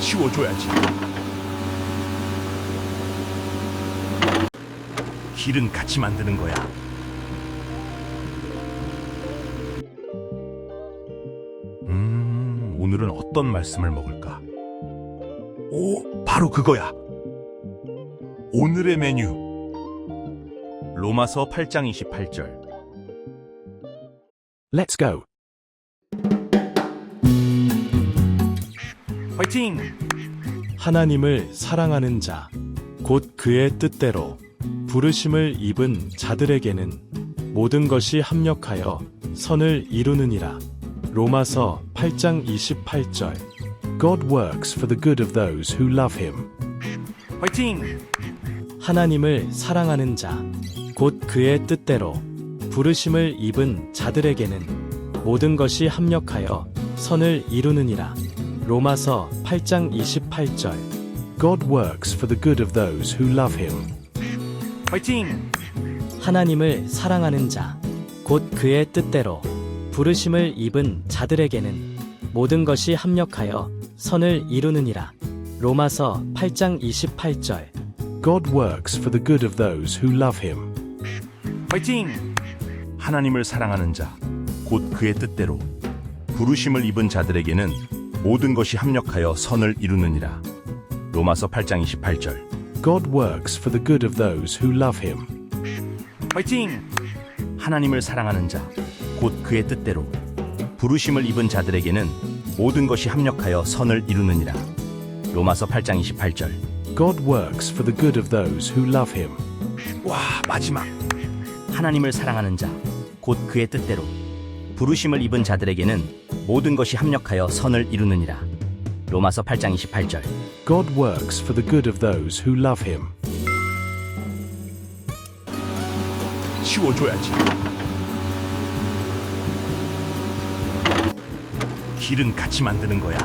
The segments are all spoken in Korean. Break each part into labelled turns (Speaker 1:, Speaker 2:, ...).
Speaker 1: 치워줘야지. 길은 같이 만드는 거야. 음, 오늘은 어떤 말씀을 먹을까? 오, 바로 그거야. 오늘의 메뉴. 로마서 8장 28절.
Speaker 2: Let's go.
Speaker 1: 화이팅!
Speaker 2: 하나님을 사랑하는 자, 곧 그의 뜻대로 부르심을 입은 자들에게는 모든 것이 합력하여 선을 이루느니라. 로마서 8장 28절. God works for the good of those who love him.
Speaker 1: 화이팅!
Speaker 2: 하나님을 사랑하는 자, 곧 그의 뜻대로 부르심을 입은 자들에게는 모든 것이 합력하여 선을 이루느니라. 로마서 8장 28절. God works for the good of those who love him.
Speaker 1: 화이팅!
Speaker 2: 하나님을 사랑하는 자, 곧 그의 뜻대로 부르심을 입은 자들에게는 모든 것이 합력하여 선을 이루느니라. 로마서 8장 28절. God works for the good of those who love him.
Speaker 1: 화이팅! 하나님을 사랑하는 자, 곧 그의 뜻대로 부르심을 입은 자들에게는 모든 것이 합력하여 선을 이루느니라. 로마서 8장 28절.
Speaker 2: God works for the good of those who love him.
Speaker 1: 화이팅! 하나님을 사랑하는 자, 곧 그의 뜻대로 부르심을 입은 자들에게는 모든 것이 합력하여 선을 이루느니라. 로마서 8장 28절.
Speaker 2: God works for the good of those who love him.
Speaker 1: 와, 마지막. 하나님을 사랑하는 자, 곧 그의 뜻대로 부르심을 입은 자들에게는 모든 것이 합력하여 선을 이루느니라. 로마서 8장 28절.
Speaker 2: God works for the good of those who love him.
Speaker 1: 치워줘야지. 길은 같이 만드는 거야.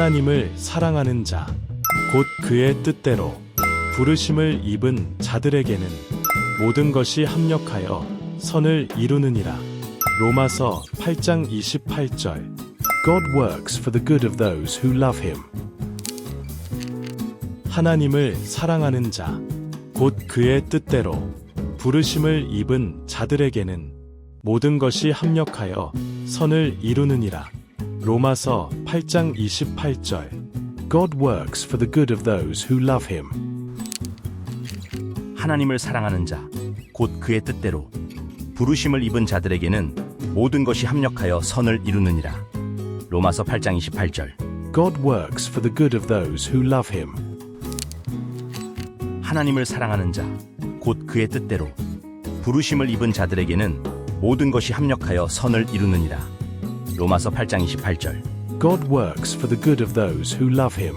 Speaker 2: 하나님을 사랑하는 자, 곧 그의 뜻대로 부르심을 입은 자들에게는 모든 것이 합력하여 선을 이루느니라. 로마서 8장 28절. God works for the good of those who love him. 하나님을 사랑하는 자, 곧 그의 뜻대로 부르심을 입은 자들에게는 모든 것이 합력하여 선을 이루느니라. 로마서 8장 28절. God works for the good of those who love him.
Speaker 1: 하나님을 사랑하는 자, 곧 그의 뜻대로 부르심을 입은 자들에게는 모든 것이 합력하여 선을 이루느니라. 로마서 8장 28절.
Speaker 2: God works for the good of those who love him.
Speaker 1: 하나님을 사랑하는 자, 곧 그의 뜻대로 부르심을 입은 자들에게는 모든 것이 합력하여 선을 이루느니라. 로마서 8장 28절.
Speaker 2: God works for the good of those who love him.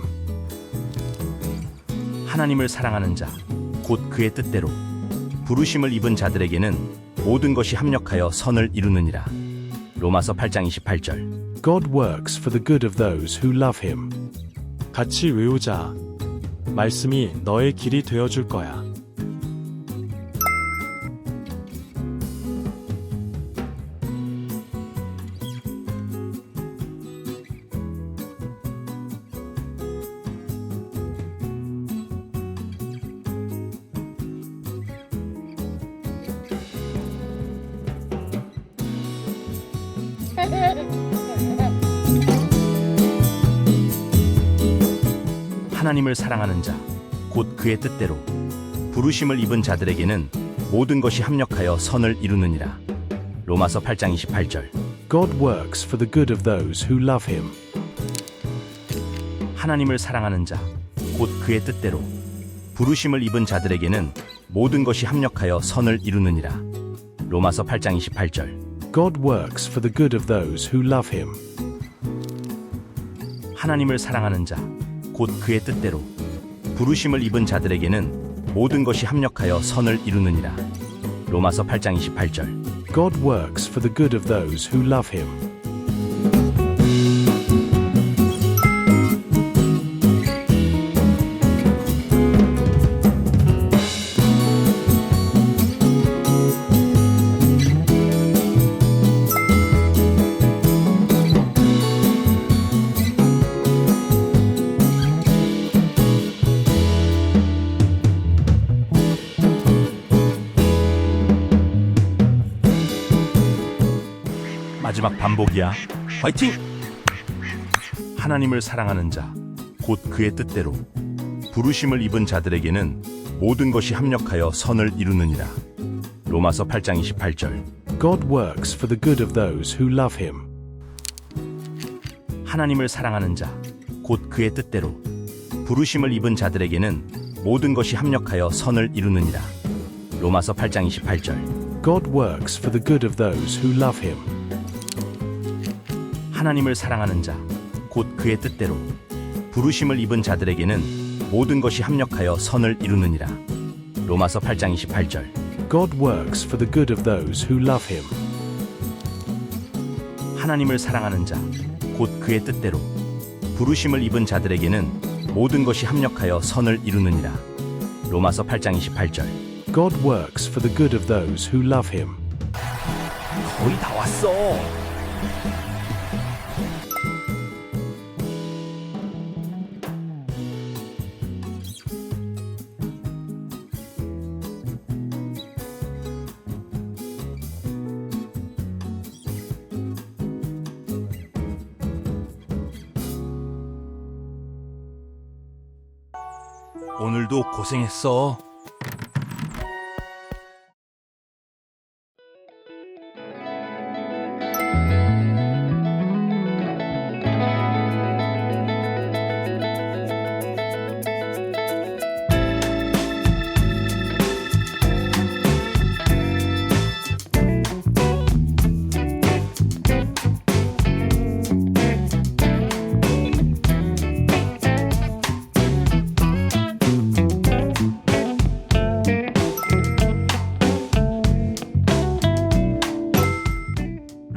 Speaker 1: 하나님을 사랑하는 자, 곧 그의 뜻대로 부르심을 입은 자들에게는 모든 것이 합력하여 선을 이루느니라. 로마서 8장 28절.
Speaker 2: God works for the good of those who love him. 같이 외우자. 말씀이 너의 길이 되어 줄 거야.
Speaker 1: 하나님을 사랑하는 자, 곧 그의 뜻대로 부르심을 입은 자들에게는 모든 것이 합력하여 선을 이루느니라. 로마서 8장 28절.
Speaker 2: God works for the good of those who love him.
Speaker 1: 하나님을 사랑하는 자, 곧 그의 뜻대로 부르심을 입은 자들에게는 모든 것이 합력하여 선을 이루느니라. 로마서 8장 28절.
Speaker 2: God works for the good of those who love him.
Speaker 1: 하나님을 사랑하는 자, 곧 그의 뜻대로 부르심을 입은 자들에게는 모든 것이 합력하여 선을 이루느니라. 로마서 8장 28절.
Speaker 2: God works for the good of those who love him.
Speaker 1: 마지막 반복이야. 화이팅! 하나님을 사랑하는 자, 곧 그의 뜻대로 부르심을 입은 자들에게는 모든 것이 합력하여 선을 이루느니라. 로마서 8장 28절.
Speaker 2: God works for the good of those who love him.
Speaker 1: 하나님을 사랑하는 자, 곧 그의 뜻대로 부르심을 입은 자들에게는 모든 것이 합력하여 선을 이루느니라. 로마서 8장 28절.
Speaker 2: God works for the good of those who love him.
Speaker 1: 하나님을 사랑하는 자, 곧 그의 뜻대로 부르심을 입은 자들에게는 모든 것이 합력하여 선을 이루느니라. 로마서 8장 28절.
Speaker 2: God works for the good of those who love him.
Speaker 1: 하나님을 사랑하는 자, 곧 그의 뜻대로 부르심을 입은 자들에게는 모든 것이 합력하여 선을 이루느니라. 로마서 8장 28절.
Speaker 2: God works for the good of those who love him.
Speaker 1: 거의 다 왔어. 오늘도 고생했어.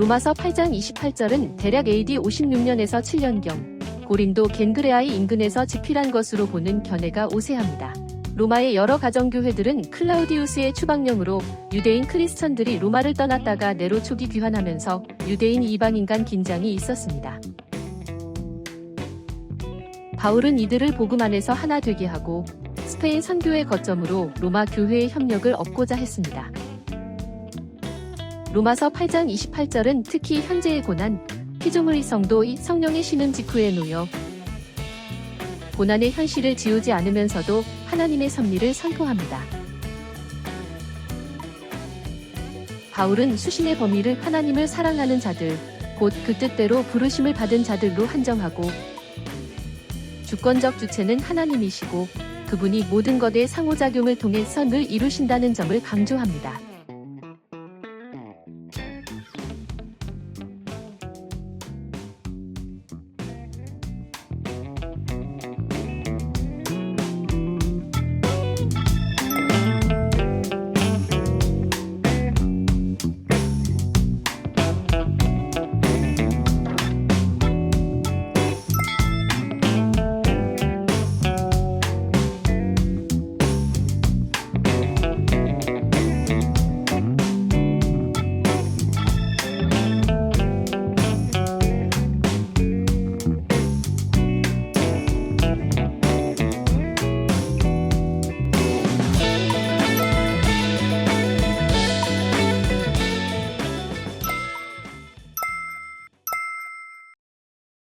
Speaker 3: 로마서 8장 28절은 대략 AD 56년에서 7년경 고린도 겐그레아의 인근에서 집필한 것으로 보는 견해가 오세합니다. 로마의 여러 가정교회들은 클라우디우스의 추방령으로 유대인 크리스천들이 로마를 떠났다가 네로 초기 귀환하면서 유대인 이방인 간 긴장이 있었습니다. 바울은 이들을 복음 안에서 하나 되게 하고 스페인 선교의 거점으로 로마 교회의 협력을 얻고자 했습니다. 로마서 8장 28절은 특히 현재의 고난, 피조물의 성도의 성령의 신음 직후에 놓여 고난의 현실을 지우지 않으면서도 하나님의 섭리를 선포합니다. 바울은 수신의 범위를 하나님을 사랑하는 자들, 곧 그 뜻대로 부르심을 받은 자들로 한정하고 주권적 주체는 하나님이시고 그분이 모든 것의 상호작용을 통해 선을 이루신다는 점을 강조합니다.